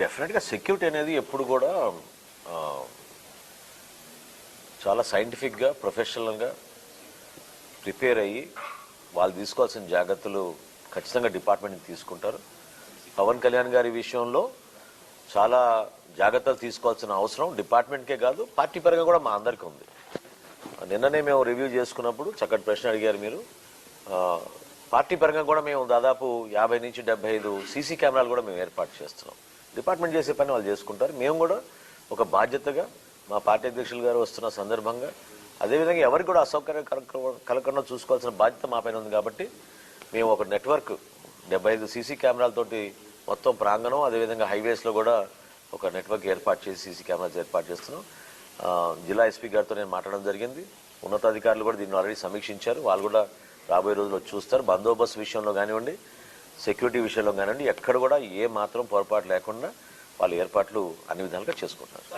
డెఫినెట్గా సెక్యూరిటీ అనేది ఎప్పుడు కూడా చాలా సైంటిఫిక్గా ప్రొఫెషనల్గా ప్రిపేర్ అయ్యి వాళ్ళు తీసుకోవాల్సిన జాగ్రత్తలు ఖచ్చితంగా డిపార్ట్మెంట్ తీసుకుంటారు. పవన్ కళ్యాణ్ గారి విషయంలో చాలా జాగ్రత్తలు తీసుకోవాల్సిన అవసరం డిపార్ట్మెంట్కే కాదు పార్టీ పరంగా కూడా మా అందరికీ ఉంది. నిన్ననే మేము రివ్యూ చేసుకున్నప్పుడు చక్కటి ప్రశ్న అడిగారు మీరు. పార్టీ పరంగా కూడా మేము దాదాపు యాభై నుంచి డెబ్బై ఐదు సీసీ కెమెరాలు కూడా మేము ఏర్పాటు చేస్తున్నాం. డిపార్ట్మెంట్ చేసే పని వాళ్ళు చేసుకుంటారు. మేము కూడా ఒక బాధ్యతగా మా పార్టీ అధ్యక్షులు గారు వస్తున్న సందర్భంగా అదేవిధంగా ఎవరికి కూడా అసౌకర్యం కలగకుండా చూసుకోవాల్సిన బాధ్యత మా పైన ఉంది కాబట్టి మేము ఒక నెట్వర్క్ డెబ్బై ఐదు సీసీ కెమెరాలతోటి మొత్తం ప్రాంగణం అదేవిధంగా హైవేస్లో కూడా ఒక నెట్వర్క్ ఏర్పాటు చేసి సీసీ కెమెరాస్ ఏర్పాటు చేస్తున్నాం. జిల్లా ఎస్పీ గారితో నేను మాట్లాడడం జరిగింది. ఉన్నతాధికారులు కూడా దీన్ని ఆల్రెడీ సమీక్షించారు. వాళ్ళు కూడా రాబోయే రోజుల్లో చూస్తారు. బందోబస్తు విషయంలో కానివ్వండి సెక్యూరిటీ విషయంలో కానివ్వండి ఎక్కడ కూడా ఏ మాత్రం పొరపాటు లేకుండా వాళ్ళు ఏర్పాట్లు అన్ని విధాలుగా చేసుకుంటారు